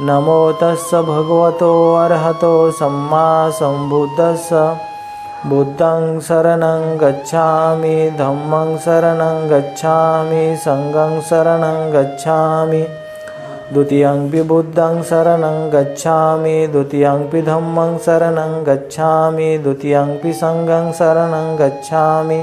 नमो तस्य भगवतो अर्हतो सम्मा सम्बुद्धस्य बुद्धं शरणं गच्छामि धम्मं शरणं गच्छामि सङ्गं शरणं गच्छामि। द्वितीयंपि बुद्धं शरणं गच्छामि द्वितीयंपि धम्मं शरणं गच्छामि द्वितीयंपि सङ्गं शरणं गच्छामि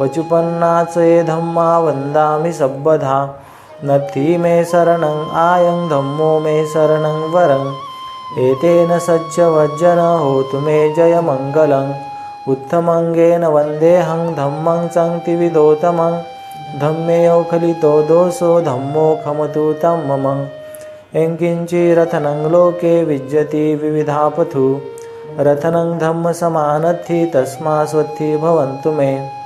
पचुपन्नाचे धम्मा वन्दामि सब्बधा। नथी मे शरणं आयं धम्मो मे शरणं वरं। एतेन सज्जवज्जन होतु मे जयमङ्गलम्। उत्तमङ्गेन वन्देऽहं धम्मं सङ्क्तिविदोतमं धम्मेयो खलितो दोषो धम्मो खमतु तं मम यङ्किञ्चिरथनं लोके विज्यति विविधापथु। रथनं धम्मसमानत्थि तस्मा स्वत्थि भवन्तु मे।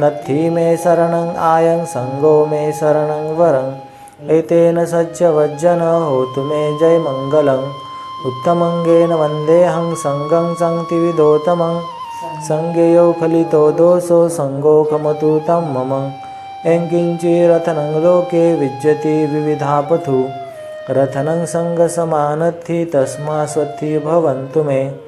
नत्थि मे शरणं आयं सङ्गो मे शरणं वरं। एतेन सज्जवज्जन होतु मे जयमङ्गलम् उत्तमङ्गेन वन्देऽहं सङ्गं सङ्क्तिविदोतमं सङ्गेयो फलितो दोषो सङ्गोकमतु तं मम। यङ्किञ्चिरथनं लोके विज्यति विविधापथु। रथनं सङ्गसमानत्थि तस्मा स्वत्थि भवन्तु मे।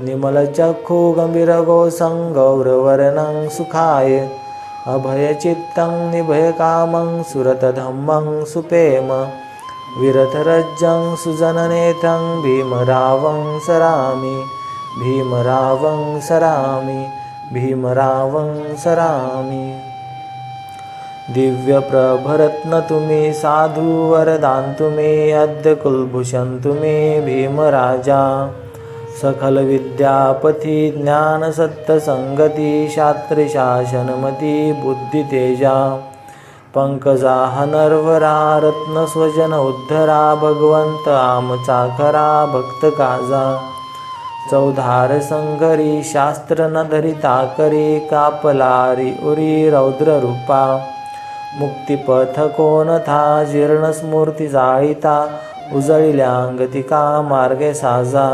निमलचक्षुगम्भीरगोसं गौरवर्णं सुखाय। अभयचित्तं निभयकामं सुरतधम्मं सुपेम। विरथरज्जं सुजननेतं भीमरावं सरामि। भीमरावं सरामि। भीमरावं सरामि। दिव्यप्रभरत्न मे साधुवरदान्तु मे अद्य कुलभूषन्तु मे भीमराजा। सकलविद्यापथि ज्ञानसत्तसङ्गति शास्त्रशासनमति बुद्धितेजा पङ्कजाः नर्वरा रत्नस्वजन उद्धरा भगवंत भगवन्त भक्त भक्तकाजा चौधार संघरी शास्त्र न धरिता करी कापलारी उरी रौद्ररूपा मुक्तिपथ कोणथा जीर्णस्मूर्ती जाळीता उजळिल्यांगतिका मार्गे साजा।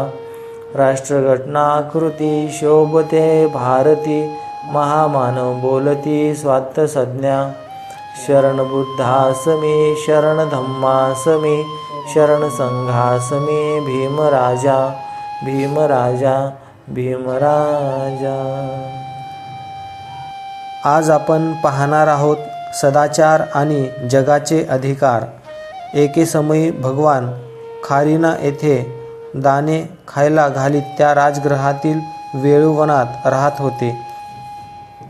राष्ट्रघटनाकृती शोभते भारती महामानव बोलती स्वात्त संज्ञा शरण बुद्धासमी शरण शरण भीमराजा। भीमराजा भीमराजा। आज आपण पाहणार आहोत सदाचार आणि जगाचे अधिकार। एके समयी भगवान खारीना येथे दाणे खायला घालीत त्या राजगृहातील वेळुवनात राहत होते.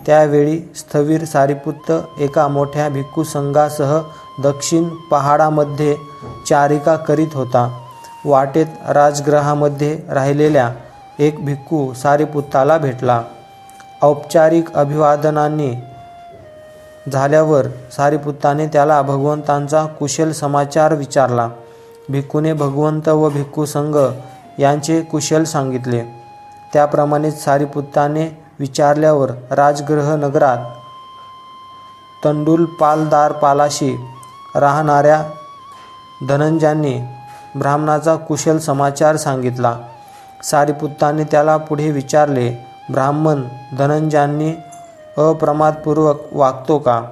त्यावेळी स्थवीर सारीपुत्त एका मोठ्या भिक्खू संघासह दक्षिण पहाडामध्ये चारिका करीत होता. वाटेत राजगृहामध्ये राहिलेल्या एक भिक्खू सारीपुत्ताला भेटला. औपचारिक अभिवादनाने झाल्यावर सारीपुत्ताने त्याला भगवंतांचा कुशल समाचार विचारला. भिक्खूने भगवंत व भिक्खू संघ यांचे कुशल सांगितले. त्याप्रमाणेच सारीपुत्ताने विचारल्यावर राजग्रह नगरात तंडुलपालदार पालाशी राहणाऱ्या धनंजांनी ब्राह्मणाचा कुशल समाचार सांगितला. सारीपुत्ताने त्याला पुढे विचारले ब्राह्मण धनंजांनी अप्रमादपूर्वक वागतो का?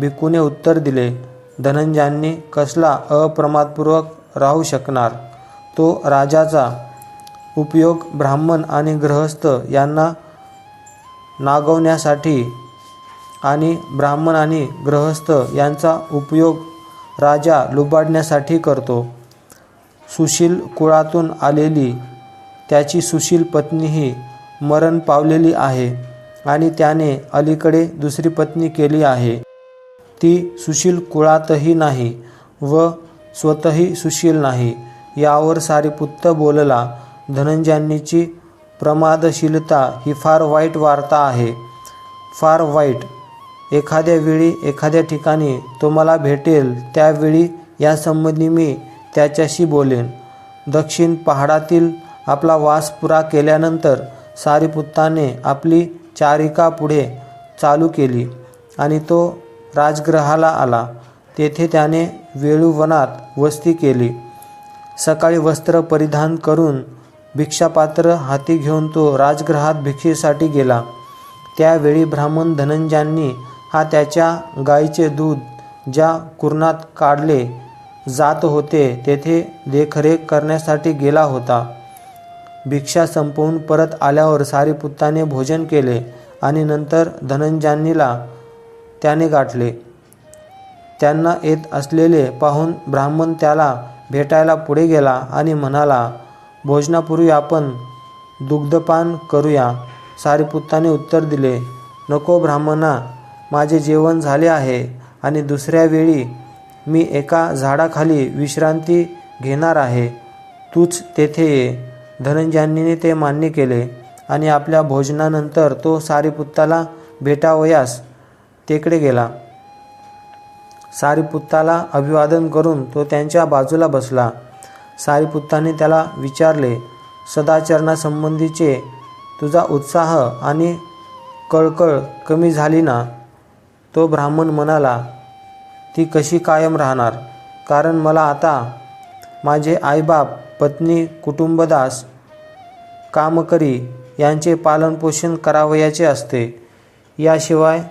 भिक्खूने उत्तर दिले धनंजयांनी कसला अप्रमादपूर्वक राहू शकणार? तो राजाचा उपयोग ब्राह्मण आणि गृहस्थ यांना नागवण्यासाठी आणि ब्राह्मण आणि गृहस्थ यांचा उपयोग राजा लुबाडण्यासाठी करतो. सुशील कुळातून आलेली त्याची सुशील पत्नीही मरण पावलेली आहे आणि त्याने अलीकडे दुसरी पत्नी केली आहे. ती सुशील कुळातही नाही व स्वतःही सुशील नाही. यावर सारीपुत्त बोलला धनंजयांनीची प्रमादशीलता ही फार वाईट वार्ता आहे. फार वाईट. एखाद्या वेळी एखाद्या ठिकाणी तो मला भेटेल त्यावेळी यासंबंधी मी त्याच्याशी बोलेन. दक्षिण पहाडातील आपला वास पुरा केल्यानंतर सारीपुत्ताने आपली चारिका पुढे चालू केली आणि तो राजगृहाला आला. तेथे त्याने वेळुवनात वस्ती केली. सकाळी वस्त्र परिधान करून भिक्षापात्र हाती घेऊन तो राजगृहात भिक्षेसाठी गेला. त्यावेळी ब्राह्मण धनंजांनी हा त्याच्या गाईचे दूध ज्या कुरणात काढले जात होते तेथे देखरेख करण्यासाठी गेला होता. भिक्षा संपवून परत आल्यावर सारीपुत्ताने भोजन केले आणि नंतर धनंजांनीला त्याने गाठले. त्यांना येत असलेले पाहून ब्राह्मण त्याला भेटायला पुढे गेला आणि म्हणाला भोजनापूर्वी आपण दुग्धपान करूया. सारीपुत्ताने उत्तर दिले नको ब्राह्मणा माझे जेवण झाले आहे आणि दुसऱ्या वेळी मी एका झाडाखाली विश्रांती घेणार आहे. तूच तेथे ये. धनंजयांनी ते मान्य केले आणि आपल्या भोजनानंतर तो सारीपुत्ताला भेटावयास तेकडे गेला. सारीपुत्ताला अभिवादन करून तो त्यांच्या बाजूला बसला. सारीपुत्ताने त्याला विचारले सदाचरणासंबंधीचे तुझा उत्साह आणि कळकळ कमी झाली ना? तो ब्राह्मण म्हणाला ती कशी कायम राहणार? कारण मला आता माझे आईबाप पत्नी कुटुंबदास कामकरी यांचे पालनपोषण करावयाचे असते. याशिवाय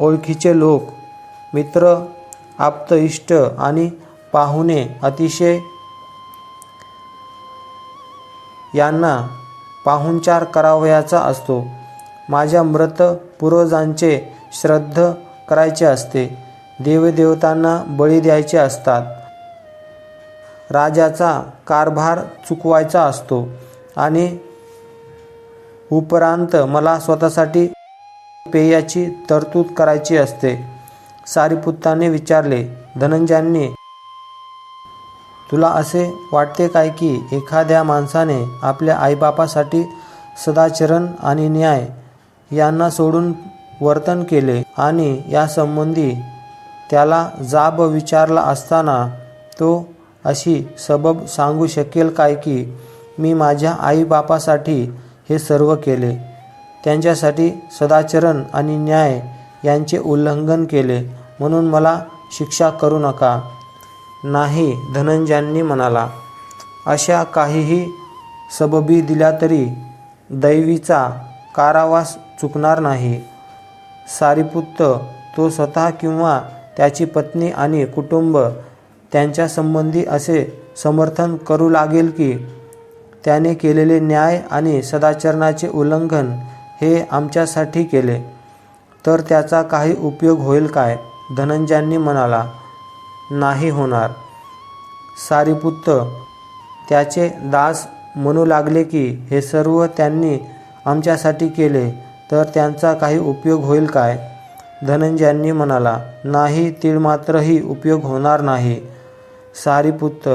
ओळखीचे लोक मित्र आप्त इष्ट आणि पाहुणे अतिशय यांना पाहुणचार करावयाचा असतो. माझ्या मृत पूर्वजांचे श्रद्ध करायचे असते. देवदेवतांना बळी द्यायचे असतात. राजाचा कारभार चुकवायचा असतो. आणि उपरांत मला स्वतःसाठी पेयाची तरतूद करायची असते. सारीपुत्ताने विचारले धनंजयांनी तुला असे वाटते काय की एखाद्या माणसाने आपल्या आईबापासाठी सदाचरण आणि न्याय यांना सोडून वर्तन केले आणि यासंबंधी त्याला जाब विचारला असताना तो अशी सबब सांगू शकेल काय की मी माझ्या आईबापासाठी हे सर्व केले. त्यांच्यासाठी सदाचरण आणि न्याय यांचे उल्लंघन केले म्हणून मला शिक्षा करू नका. नाही धनंजयांनी म्हणाला. अशा काहीही सबबी दिल्या तरी दैवीचा कारावास चुकणार नाही. सारीपुत्त तो स्वतः किंवा त्याची पत्नी आणि कुटुंब त्यांच्या संबंधी असे समर्थन करू लागेल की त्याने केलेले न्याय आणि सदाचरणाचे उल्लंघन हे आमच्यासाठी केले. तर त्याचा काही उपयोग होईल काय? धनंजयांनी म्हणाला नाही होणार. सारीपुत्त त्याचे दास म्हणू लागले की हे सर्व त्यांनी आमच्यासाठी केले तर त्यांचा काही उपयोग होईल काय? धनंजयांनी म्हणाला नाही तीळमात्रही उपयोग होणार नाही. सारीपुत्त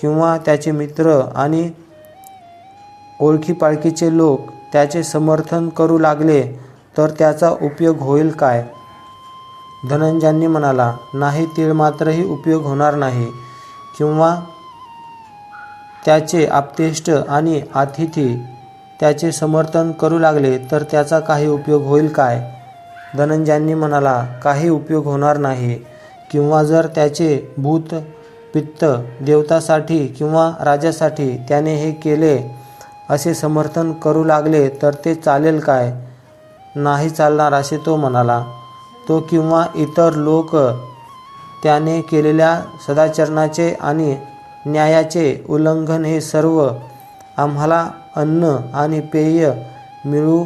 किंवा त्याचे मित्र आणि ओळखीपाळखीचे लोक त्याचे समर्थन करू लागले तर त्याचा उपयोग होईल काय? धनंजयांनी म्हणाला नाही तीळमात्रही उपयोग होणार नाही. किंवा त्याचे आप्तेष्ट आणि अतिथी त्याचे समर्थन करू लागले तर त्याचा काही उपयोग होईल काय? धनंजयांनी म्हणाला काही उपयोग होणार नाही. किंवा जर त्याचे भूत पित्त देवतासाठी किंवा राजासाठी त्याने हे केले असे समर्थन करू लागले तर ते चालेल काय? नाही चालणार असे तो म्हणाला. तो किंवा इतर लोक त्याने केलेल्या सदाचरणाचे आणि न्यायाचे उल्लंघन हे सर्व आम्हाला अन्न आणि पेय मिळू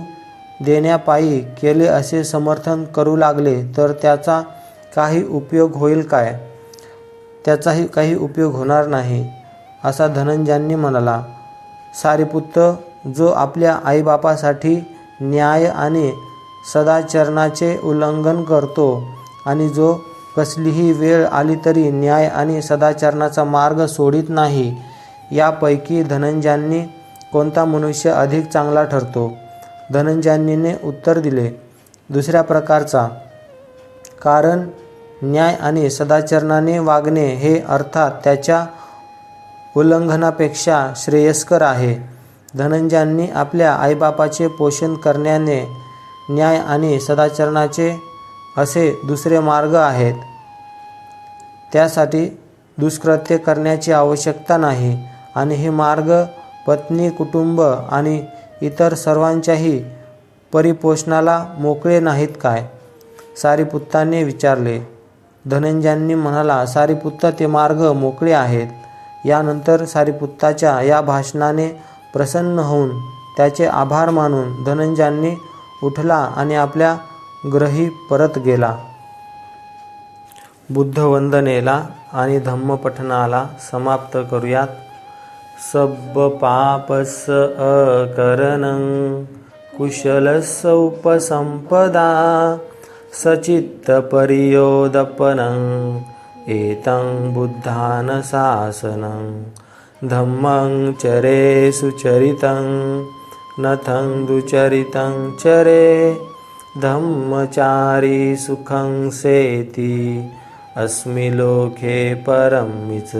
देण्यापायी केले असे समर्थन करू लागले तर त्याचा काही उपयोग होईल काय? त्याचाही काही उपयोग होणार नाही असा धनंजयांनी म्हणाला. सारीपुत्त जो आपल्या आईबापासाठी न्याय आणि सदाचरणाचे उल्लंघन करतो आणि जो कसलीही वेळ आली तरी न्याय आणि सदाचरणाचा मार्ग सोडित नाही यापैकी धनंजयांनी कोणता मनुष्य अधिक चांगला ठरतो? धनंजयांनीने उत्तर दिले दुसऱ्या प्रकारचा. कारण न्याय आणि सदाचरणाने वागणे हे अर्थात त्याच्या उल्लंघनापेक्षा श्रेयस्कर आहे. धनंजयांनी आपल्या आईबापाचे पोषण करण्याने न्याय आणि सदाचरणाचे असे दुसरे मार्ग आहेत. त्यासाठी दुष्कृत्य करण्याची आवश्यकता नाही आणि हे मार्ग पत्नी कुटुंब आणि इतर सर्वांच्याही परिपोषणाला मोकळे नाहीत काय? सारीपुत्ताने विचारले. धनंजयांनी म्हणाला सारीपुत्त ते मार्ग मोकळे आहेत. यानंतर सारिपुत्ताच्या या भाषणाने प्रसन्न होऊन त्याचे आभार मानून धनंजयांनी उठला आणि आपल्या ग्रही परत गेला. बुद्धवंदनेला आणि धम्मपठनाला समाप्त करूयात. सब पापस अकरण कुशलस उपसंपदा सचित्तपर्योदपनं एतं बुद्धानशासनं धम्मं चरे सुचरितं नथं दुचरितं चरे धम्मचारी सुखं सेति अस्मि लोके परमिच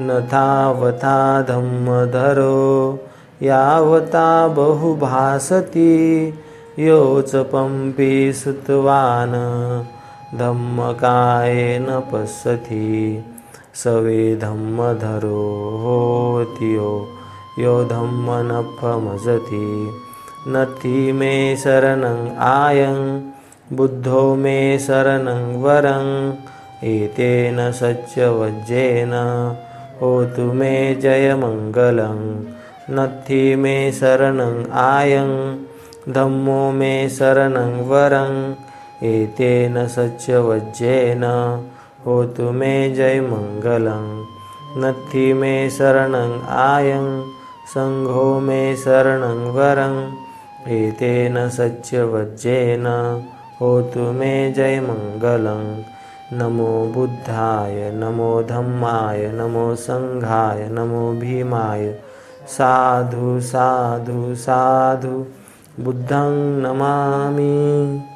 नथावथा धम्मधरो यावता बहुभासति योच पम्पी सुतवान्। धम्मकायेन पश्यति सवे धम्मधरो होतियो यो धम्मनफमजति नथि मे शरणं आयं बुद्धो मे शरणं वरं एतेन सच्चवज्जेन होतु मे जयमङ्गलं। नथि मे शरणं आयं धम्मो मे शरणं वरं एतेन सच्चवज्जेन होतु मे जयमङ्गलं। नथि मे शरणं आयं सङ्घो मे शरणं वरं। एतेन सच्चवज्जेन होतु मे जयमङ्गलं। नमो बुद्धाय नमो धम्माय नमो सङ्घाय नमो भीमाय। साधु साधु साधु बुद्धं नमामि